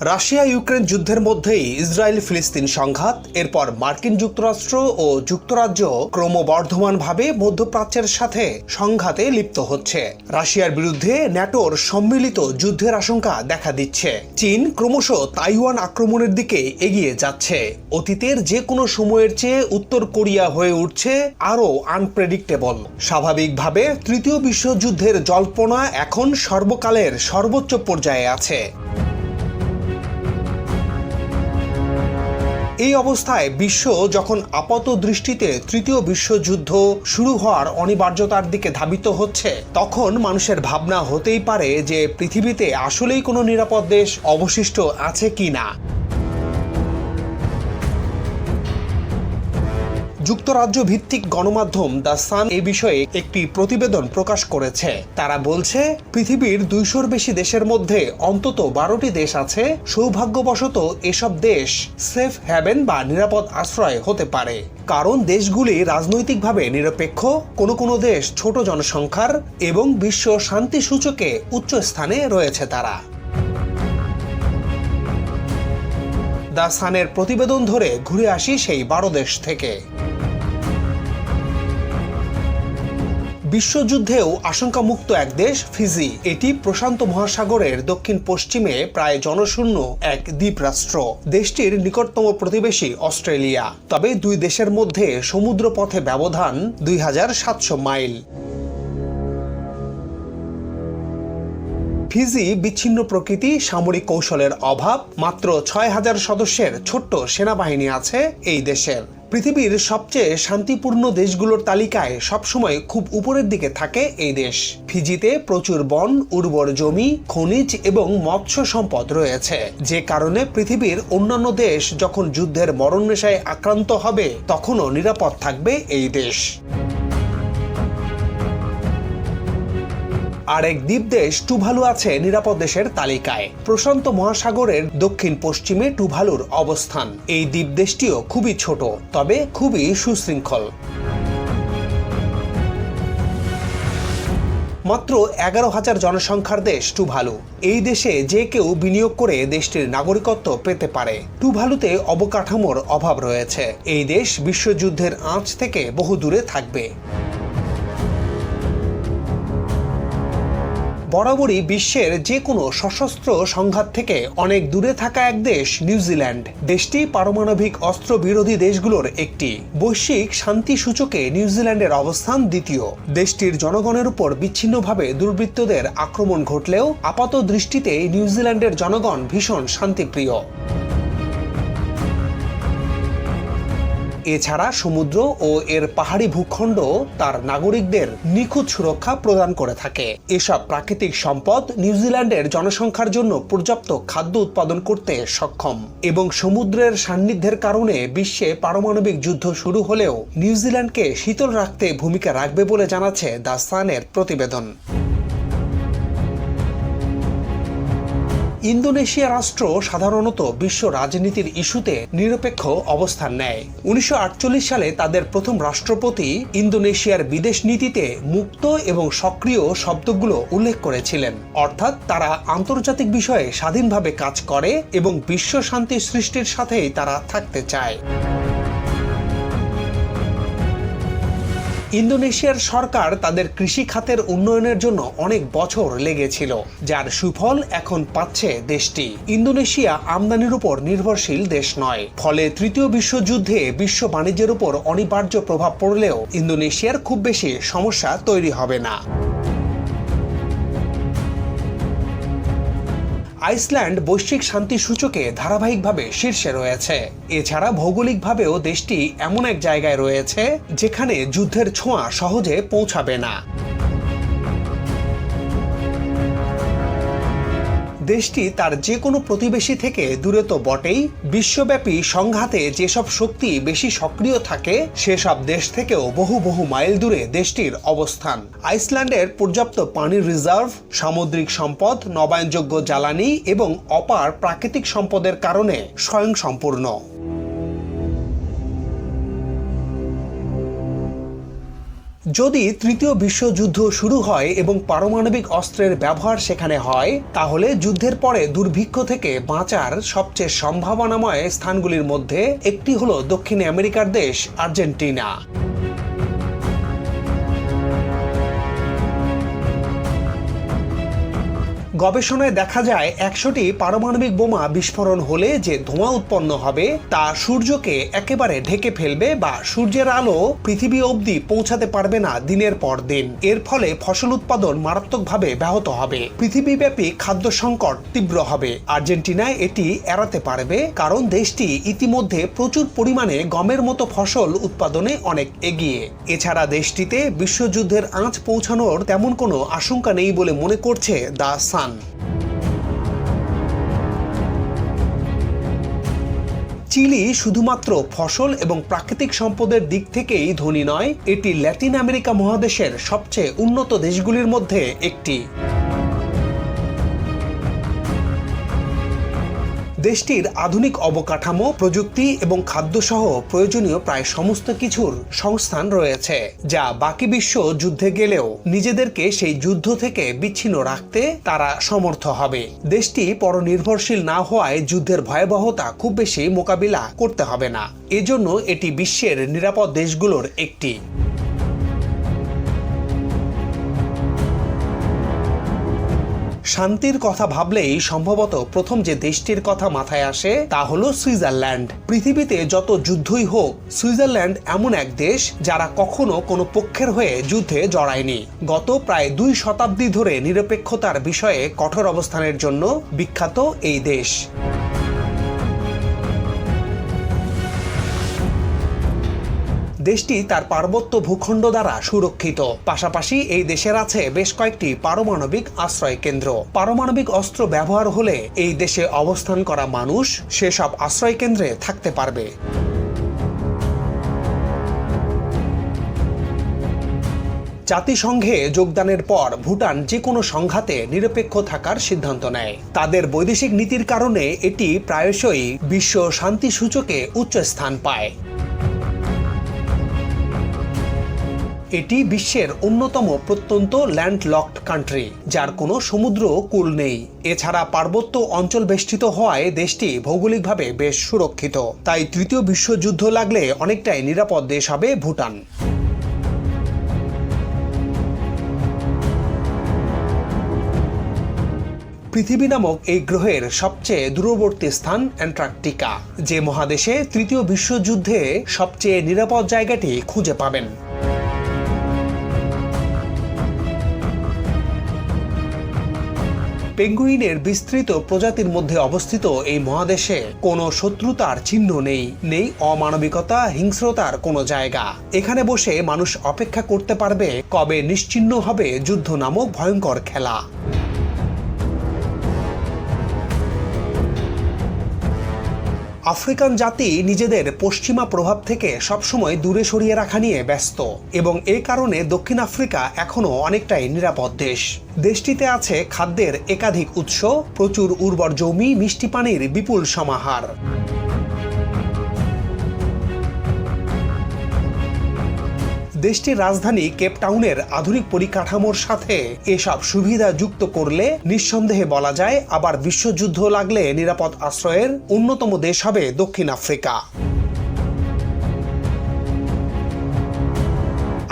Russia Ukraine যুদ্ধের মধ্যেই Israel ফিলিস্তিন সংঘাত, এরপর মার্কিন যুক্তরাষ্ট্র ও যুক্তরাজ্য ক্রমবর্ধমানভাবে মধ্যপ্রাচ্যের সাথে সংঘাতে লিপ্ত হচ্ছে। রাশিয়ার বিরুদ্ধে ন্যাটোর সম্মিলিত যুদ্ধের আশঙ্কা দেখা দিচ্ছে। চীন ক্রমশ তাইওয়ান আক্রমণের দিকে এগিয়ে যাচ্ছে। অতীতের যে কোনো সময়ের চেয়ে উত্তর কোরিয়া হয়ে উঠছে আরও আনপ্রেডিক্টেবল স্বাভাবিকভাবে তৃতীয় বিশ্বযুদ্ধের জল্পনা এখন সর্বকালের সর্বোচ্চ পর্যায়ে আছে। এই অবস্থায় বিশ্ব যখন আপাত দৃষ্টিতে তৃতীয় বিশ্বযুদ্ধ শুরু হওয়ার অনিবার্যতার দিকে ধাবিত হচ্ছে, তখন মানুষের ভাবনা হতেই পারে যে পৃথিবীতে আসলেই কোনো নিরাপদ দেশ অবশিষ্ট আছে কি না যুক্তরাজ্য ভিত্তিক গণমাধ্যম দ্য সান এ বিষয়ে একটি প্রতিবেদন প্রকাশ করেছে। তারা বলছে, পৃথিবীর দুইশোর বেশি দেশের মধ্যে অন্তত বারোটি দেশ আছে। সৌভাগ্যবশত এসব দেশ সেফ হ্যাভেন বা নিরাপদ আশ্রয় হতে পারে। কারণ দেশগুলি রাজনৈতিকভাবে নিরপেক্ষ, কোনো কোনো দেশ ছোট জনসংখ্যার এবং বিশ্ব শান্তি সূচকে উচ্চ স্থানে রয়েছে তারা। দ্য সানের প্রতিবেদন ধরে ঘুরে আসি সেই বারো দেশ থেকে। বিশ্বযুদ্ধেও আশঙ্কামুক্ত এক দেশ, ফিজি। এটি প্রশান্ত মহাসাগরের দক্ষিণ পশ্চিমে প্রায় জনশূন্য এক দ্বীপরাষ্ট্র। দেশটির নিকটতম প্রতিবেশী অস্ট্রেলিয়া। তবে দুই দেশের মধ্যে সমুদ্র পথে ব্যবধান দুই হাজার সাতশো মাইল। ফিজি বিচ্ছিন্ন প্রকৃতি, সামরিক কৌশলের অভাব, মাত্র ছয় হাজার সদস্যের ছোট্ট সেনাবাহিনী আছে এই দেশের। পৃথিবীর সবচেয়ে শান্তিপূর্ণ দেশগুলোর তালিকায় সবসময় খুব উপরের দিকে থাকে এই দেশ। ফিজিতে প্রচুর বন, উর্বর জমি, খনিজ এবং মৎস্য সম্পদ রয়েছে। যে কারণে পৃথিবীর অন্যান্য দেশ যখন যুদ্ধের মরণ নেশায় আক্রান্ত হবে, তখনও নিরাপদ থাকবে এই দেশ। আরেক দ্বীপ দেশ টুভালু আছে নিরাপদ দেশের তালিকায়। প্রশান্ত মহাসাগরের দক্ষিণ পশ্চিমে টুভালুর অবস্থান। এই দ্বীপ দেশটিও খুবই ছোট, তবে খুবই সুশৃঙ্খল। মাত্র এগারো হাজার জনসংখ্যার দেশ টুভালু। এই দেশে যে কেউ বিনিয়োগ করে দেশটির নাগরিকত্ব পেতে পারে। টুভালুতে অবকাঠামোর অভাব রয়েছে। এই দেশ বিশ্বযুদ্ধের আঁচ থেকে বহু দূরে থাকবে। বরাবরই বিশ্বের যে কোনো সশস্ত্র সংঘাত থেকে অনেক দূরে থাকা এক দেশ, নিউজিল্যান্ড। দেশটি পারমাণবিক অস্ত্র বিরোধী দেশগুলোর একটি। বৈশ্বিক শান্তি সূচকে নিউজিল্যান্ডের অবস্থান দ্বিতীয়। দেশটির জনগণের উপর বিচ্ছিন্নভাবে দুর্বৃত্তদের আক্রমণ ঘটলেও আপাত দৃষ্টিতে নিউজিল্যান্ডের জনগণ ভীষণ শান্তিপ্রিয়। এছাড়া সমুদ্র ও এর পাহাড়ি ভূখণ্ড তার নাগরিকদের নিখুঁত সুরক্ষা প্রদান করে থাকে। এসব প্রাকৃতিক সম্পদ নিউজিল্যান্ডের জনসংখ্যার জন্য পর্যাপ্ত খাদ্য উৎপাদন করতে সক্ষম। এবং সমুদ্রের সান্নিধ্যের কারণে বিশ্বে পারমাণবিক যুদ্ধ শুরু হলেও নিউজিল্যান্ডকে শীতল রাখতে ভূমিকা রাখবে বলে জানাচ্ছে দ্য সানের প্রতিবেদন। ইন্দোনেশিয়া রাষ্ট্র সাধারণত বিশ্ব রাজনীতির ইস্যুতে নিরপেক্ষ অবস্থান নেয়। উনিশশো আটচল্লিশ সালে তাদের প্রথম রাষ্ট্রপতি ইন্দোনেশিয়ার বিদেশ নীতিতে মুক্ত এবং সক্রিয় শব্দগুলো উল্লেখ করেছিলেন। অর্থাৎ তারা আন্তর্জাতিক বিষয়ে স্বাধীনভাবে কাজ করে এবং বিশ্ব শান্তি সৃষ্টির সাথেই তারা থাকতে চায়। ইন্দোনেশিয়ার সরকার তাদের কৃষি খাতের উন্নয়নের জন্য অনেক বছর লেগেছিল, যার সুফল এখন পাচ্ছে দেশটি। ইন্দোনেশিয়া আমদানির উপর নির্ভরশীল দেশ নয়, ফলে তৃতীয় বিশ্বযুদ্ধে বিশ্ব বাণিজ্যের উপর অনিবার্য প্রভাব পড়লেও ইন্দোনেশিয়ার খুব বেশি সমস্যা তৈরি হবে না। আইসল্যান্ড বৈশ্বিক শান্তি সূচকে ধারাবাহিকভাবে শীর্ষে রয়েছে। এছাড়া ভৌগোলিকভাবেও দেশটি এমন এক জায়গায় রয়েছে, যেখানে যুদ্ধের ছোঁয়া সহজে পৌঁছাবে না। দেশটি তার যে কোনো প্রতিবেশী থেকে দূরে তো বটেই। বিশ্বব্যাপী সংঘাতে যেসব শক্তি বেশি সক্রিয় থাকে, সেসব দেশ থেকেও বহু বহু মাইল দূরে দেশটির অবস্থান। আইসল্যান্ডের পর্যাপ্ত পানির রিজার্ভ, সামুদ্রিক সম্পদ, নবায়নযোগ্য জ্বালানি এবং অপার প্রাকৃতিক সম্পদের কারণে স্বয়ংসম্পূর্ণ। যদি তৃতীয় বিশ্বযুদ্ধ শুরু হয় এবং পারমাণবিক অস্ত্রের ব্যবহার সেখানে হয়, তাহলে যুদ্ধের পরে দুর্ভিক্ষ থেকে বাঁচার সবচেয়ে সম্ভাবনাময় স্থানগুলির মধ্যে একটি হলো দক্ষিণ আমেরিকার দেশ, আর্জেন্টিনা। গবেষণায় দেখা যায়, একশোটি পারমাণবিক বোমা বিস্ফোরণ হলে যে ধোঁয়া উৎপন্ন হবে, তা সূর্যকে একেবারে ঢেকে ফেলবে বা সূর্যের আলো পৃথিবী অবধি পৌঁছাতে পারবে না দিনের পর দিন। এর ফলে ফসল উৎপাদন মারাত্মকভাবে ব্যাহত হবে। পৃথিবীব্যাপী খাদ্য সংকট তীব্র হবে। আর্জেন্টিনায় এটি এড়াতে পারবে, কারণ দেশটি ইতিমধ্যে প্রচুর পরিমাণে গমের মতো ফসল উৎপাদনে অনেক এগিয়ে। এছাড়া দেশটিতে বিশ্বযুদ্ধের আঁচ পৌঁছানোর তেমন কোনো আশঙ্কা নেই বলে মনে করছে দ্য সান। চিলি শুধুমাত্র ফসল এবং প্রাকৃতিক সম্পদের দিক থেকেই ধনী নয়, এটি ল্যাটিন আমেরিকা মহাদেশের সবচেয়ে উন্নত দেশগুলির মধ্যে একটি। দেশটির আধুনিক অবকাঠামো, প্রযুক্তি এবং খাদ্যসহ প্রয়োজনীয় প্রায় সমস্ত কিছুর সংস্থান রয়েছে, যা বাকি বিশ্ব যুদ্ধে গেলেও নিজেদেরকে সেই যুদ্ধ থেকে বিচ্ছিন্ন রাখতে তারা সমর্থ হবে। দেশটি পরনির্ভরশীল না হওয়ায় যুদ্ধের ভয়াবহতা খুব বেশি মোকাবিলা করতে হবে না। এজন্য এটি বিশ্বের নিরাপদ দেশগুলোর একটি। শান্তির কথা ভাবলেই সম্ভবত প্রথম যে দেশটির কথা মাথায় আসে, তা হলো সুইজারল্যান্ড। পৃথিবীতে যত যুদ্ধই হোক, সুইজারল্যান্ড এমন এক দেশ যারা কখনো কোনো পক্ষের হয়ে যুদ্ধে জড়ায়নি। গত প্রায় দুই শতাব্দী ধরে নিরপেক্ষতার বিষয়ে কঠোর অবস্থানের জন্য বিখ্যাত এই দেশ। দেশটি তার পার্বত্য ভূখণ্ড দ্বারা সুরক্ষিত। পাশাপাশি এই দেশের আছে বেশ কয়েকটি পারমাণবিক আশ্রয় কেন্দ্র। পারমাণবিক অস্ত্র ব্যবহার হলে এই দেশে অবস্থান করা মানুষ সেসব আশ্রয় কেন্দ্রে থাকতে পারবে। জাতিসংঘে যোগদানের পর ভুটান যে কোনো সংঘাতে নিরপেক্ষ থাকার সিদ্ধান্ত নেয়। তাদের বৈদেশিক নীতির কারণে এটি প্রায়শই বিশ্ব শান্তি সূচকে উচ্চ স্থান পায়। এটি বিশ্বের অন্যতম প্রত্যন্ত ল্যান্ডলকড কান্ট্রি, যার কোনো সমুদ্র কূল নেই। এছাড়া পার্বত্য অঞ্চল বেষ্টিত হওয়ায় দেশটি ভৌগোলিকভাবে বেশ সুরক্ষিত। তাই তৃতীয় বিশ্বযুদ্ধ লাগলে অনেকটাই নিরাপদ দেশ হবে ভুটান। পৃথিবী নামক এই গ্রহের সবচেয়ে দূরবর্তী স্থান অ্যান্টার্কটিকা, যে মহাদেশে তৃতীয় বিশ্বযুদ্ধে সবচেয়ে নিরাপদ জায়গাটি খুঁজে পাবেন। পেঙ্গুইনের বিস্তৃত প্রজাতির মধ্যে অবস্থিত এই মহাদেশে কোনো শত্রুতার চিহ্ন নেই। নেই অমানবিকতা, হিংস্রতার কোনো জায়গা। এখানে বসে মানুষ অপেক্ষা করতে পারবে কবে নিশ্চিহ্ন হবে যুদ্ধ নামক ভয়ঙ্কর খেলা। আফ্রিকান জাতি নিজেদের পশ্চিমা প্রভাব থেকে সবসময় দূরে সরিয়ে রাখা নিয়ে ব্যস্ত এবং এ কারণে দক্ষিণ আফ্রিকা এখনও অনেকটাই নিরাপদ দেশ। দেশটিতে আছে খাদ্যের একাধিক উৎস, প্রচুর উর্বর জমি, মিষ্টি পানির বিপুল সমাহার। দেশটির রাজধানী কেপটাউনের আধুনিক পরিকাঠামোর সাথে এসব সুবিধা যুক্ত করলে নিঃসন্দেহে বলা যায় আবার বিশ্বযুদ্ধ লাগলে নিরাপদ আশ্রয়ের অন্যতম দেশ হবে দক্ষিণ আফ্রিকা।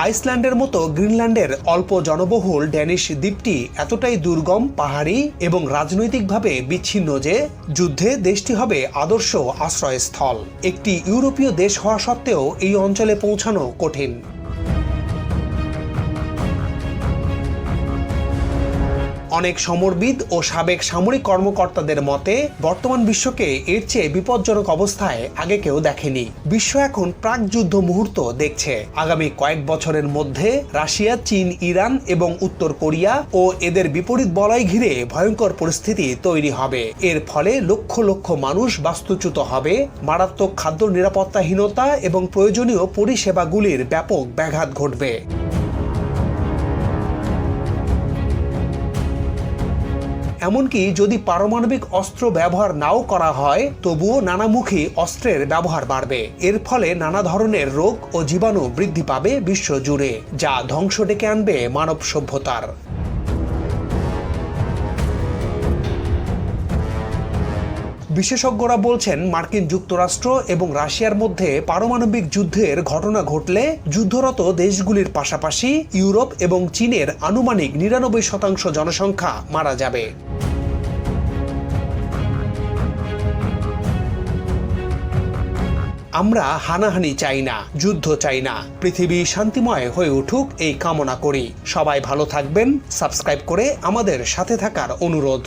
আইসল্যান্ডের মতো গ্রিনল্যান্ডের অল্প জনবহুল ড্যানিশ দ্বীপটি এতটাই দুর্গম, পাহাড়ি এবং রাজনৈতিকভাবে বিচ্ছিন্ন যে যুদ্ধে দেশটি হবে আদর্শ আশ্রয়স্থল। একটি ইউরোপীয় দেশ হওয়া সত্ত্বেও এই অঞ্চলে পৌঁছানো কঠিন। অনেক সমরবিদ ও সাবেক সামরিক কর্মকর্তাদের মতে, বর্তমান বিশ্বকে এর চেয়ে বিপজ্জনক অবস্থায় আগে কেউ দেখেনি। বিশ্ব এখন প্রাক যুদ্ধ মুহূর্ত দেখছে। আগামী কয়েক বছরের মধ্যে রাশিয়া, চীন, ইরান এবং উত্তর কোরিয়া ও এদের বিপরীত বলয় ঘিরে ভয়ঙ্কর পরিস্থিতি তৈরি হবে। এর ফলে লক্ষ লক্ষ মানুষ বাস্তুচ্যুত হবে। মারাত্মক খাদ্য নিরাপত্তাহীনতা এবং প্রয়োজনীয় পরিষেবাগুলির ব্যাপক ব্যাঘাত ঘটবে। এমনকি যদি পারমাণবিক অস্ত্র ব্যবহার নাও করা হয়, তবুও নানামুখী অস্ত্রের ব্যবহার বাড়বে। এর ফলে নানা ধরনের রোগ ও জীবাণু বৃদ্ধি পাবে বিশ্ব জুড়ে যা ধ্বংস ডেকে আনবে মানব সভ্যতার। বিশেষজ্ঞরা বলছেন মার্কিন যুক্তরাষ্ট্র এবং রাশিয়ার মধ্যে পারমাণবিক যুদ্ধের ঘটনা ঘটলে যুদ্ধরত দেশগুলির পাশাপাশি ইউরোপ এবং চীনের আনুমানিক নিরানব্বই শতাংশ জনসংখ্যা মারা যাবে। আমরা হানাহানি চাই না, যুদ্ধ চাই না। পৃথিবী শান্তিময় হয়ে উঠুক এই কামনা করি। সবাই ভালো থাকবেন, সাবস্ক্রাইব করে আমাদের সাথে থাকার অনুরোধ।